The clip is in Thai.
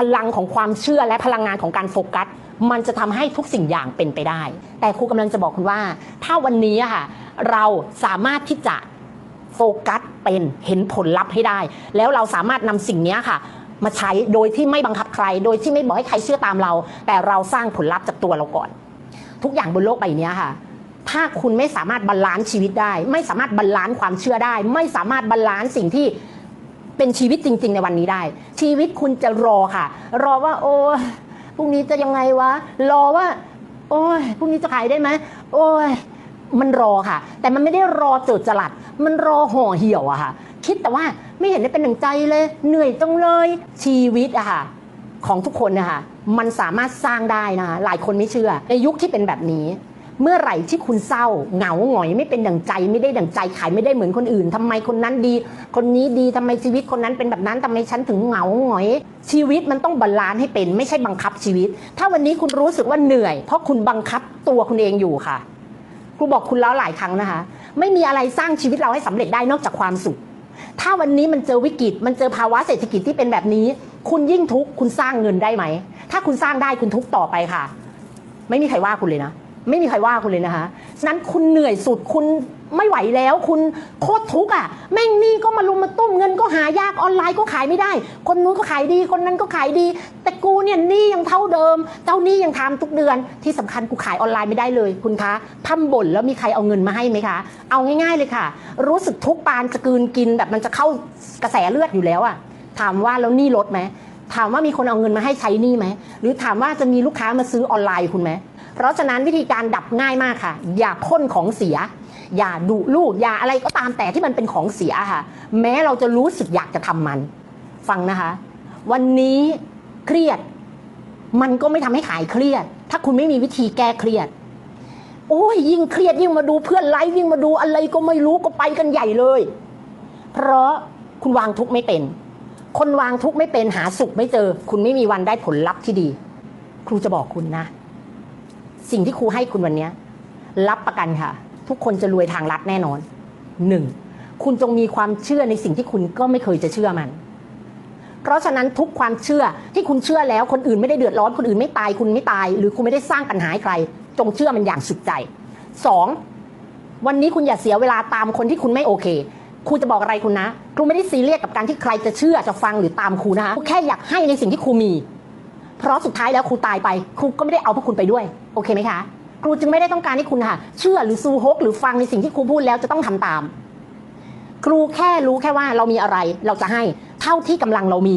พลังของความเชื่อและพลังงานของการโฟกัส มันจะทำให้ทุกสิ่งอย่างเป็นไปได้ แต่ครูกำลังจะบอกคุณว่า ถ้าวันนี้ค่ะเราสามารถที่จะโฟกัสเป็นเห็นผลลัพธ์ให้ได้ แล้วเราสามารถนำสิ่งนี้ค่ะ มาใช้โดยที่ไม่บังคับใคร โดยที่ไม่บอกให้ใครเชื่อตามเรา แต่เราสร้างผลลัพธ์จากตัวเราก่อน ทุกอย่างบนโลกใบนี้ค่ะถ้าคุณไม่สามารถบาลานซ์ชีวิตได้ ไม่สามารถบาลานซ์ความเชื่อได้ ไม่สามารถบาลานซ์สิ่งที่ เป็นชีวิตจริง ๆ ในวันนี้ได้ ชีวิตคุณจะรอค่ะ รอว่า โอ้พรุ่งนี้จะยังไงวะ รอว่า โอ้ยพรุ่งนี้จะขายได้ไหมโอ้ยมันรอค่ะ แต่มันไม่ได้รอเจิดจรัสมันรอห่อเหี่ยวอะค่ะ คิดแต่ว่าไม่เห็นได้เป็นหนึ่งใจเลย เหนื่อยจังเลยชีวิตอะค่ะ ของทุกคนนะคะมันสามารถสร้างได้นะคะหลายคนไม่เชื่อ ในยุคที่เป็นแบบนี้ เมื่อไหร่ที่คุณเศร้าเหงาหงอยไม่เป็นดั่งใจ ไม่ได้ดั่งใจขายไม่ได้เหมือนคนอื่นทำไมคนนั้นดี คนนี้ดีทำไมชีวิตคนนั้นเป็นแบบนั้นทำไมฉันถึงเหงาหงอย ชีวิตมันต้องบาลานซ์ให้เป็นไม่ใช่บังคับชีวิต ถ้าวันนี้คุณรู้สึกว่าเหนื่อย เพราะคุณบังคับตัวคุณเองอยู่ค่ะครูบอกคุณแล้วหลายครั้งนะคะ ไม่มีอะไรสร้างชีวิตเราให้สำเร็จได้นอกจากความสุขถ้าวันนี้มันเจอวิกฤต มันเจอภาวะเศรษฐกิจที่เป็นแบบนี้ คุณยิ่งทุกข์คุณสร้างเงินได้ไหม ถ้าคุณสร้างได้คุณทุกข์ต่อไปค่ะ ไม่มีใครว่าคุณเลยนะ ไม่มีใครว่าคุณเลยนะคะฉะนั้นคุณเหนื่อยสุดคุณไม่ไหวแล้ว คุณโคตรทุกข์อะแม่งหนี่ก็มาลุมมาตุ้มเงินก็หายากออนไลน์ก็ขายไม่ได้ คนนู้นก็ขายดี คนนั้นก็ขายดี แต่กูเนี่ยหนี้ยังเท่าเดิม เจ้าหนี้ยังทำทุกเดือนที่สำคัญกูขายออนไลน์ไม่ได้เลยคุณคะพัมบ่นแล้วมีใครเอาเงินมาให้ไหมคะ เอาง่าย ๆ เลยค่ะ รู้สึกทุกปานจะกืนกินแบบมันจะเข้ากระแสเลือดอยู่แล้วอะถามว่าแล้วหนี้ลดไหมถามว่ามีคนเอาเงินมาให้ใช้หนี้ไหมหรือถามว่าจะมีลูกค้ามาซื้อออนไลน์คุณไหม เพราะฉะนั้นวิธีการดับง่ายมากค่ะ อย่าพ่นของเสีย อย่าดุลูก อย่าอะไรก็ตามแต่ที่มันเป็นของเสียค่ะ แม้เราจะรู้สึกอยากจะทำมัน ฟังนะคะ วันนี้เครียด มันก็ไม่ทำให้หายเครียด ถ้าคุณไม่มีวิธีแก้เครียด โอ้ยยิ่งเครียดยิ่งมาดูเพื่อนไลฟ์ยิ่งมาดูอะไรก็ไม่รู้ก็ไปกันใหญ่เลย เพราะคุณวางทุกข์ไม่เป็น คนวางทุกข์ไม่เป็นหาสุขไม่เจอ คุณไม่มีวันได้ผลลัพธ์ที่ดี ครูจะบอกคุณนะ สิ่งที่ครูให้คุณวันนี้รับประกันค่ะ ทุกคนจะรวยทางลัดแน่นอนหนึ่งคุณจงมีความเชื่อในสิ่งที่คุณก็ไม่เคยจะเชื่อมัน เพราะฉะนั้นทุกความเชื่อที่คุณเชื่อแล้วคนอื่นไม่ได้เดือดร้อนคนอื่นไม่ตายคุณไม่ตาย หรือคุณไม่ได้สร้างปัญหาให้ใคร จงเชื่อมันอย่างสุดใจสองวันนี้คุณอย่าเสียเวลาตามคนที่คุณไม่โอเคครูจะบอกอะไรคุณนะครูไม่ได้ซีเรียสกับการที่ใครจะเชื่อจะฟังหรือตามครูนะคะครูแค่อยากให้ในสิ่งที่ครูมี เพราะสุดท้ายแล้วครูตายไป ครูก็ไม่ได้เอาพวกคุณไปด้วย โอเคไหมคะ ครูจึงไม่ได้ต้องการให้คุณค่ะ เชื่อหรือซูฮกหรือฟังในสิ่งที่ครูพูดแล้วจะต้องทำตาม ครูแค่รู้แค่ว่าเรามีอะไร เราจะให้เท่าที่กำลังเรามี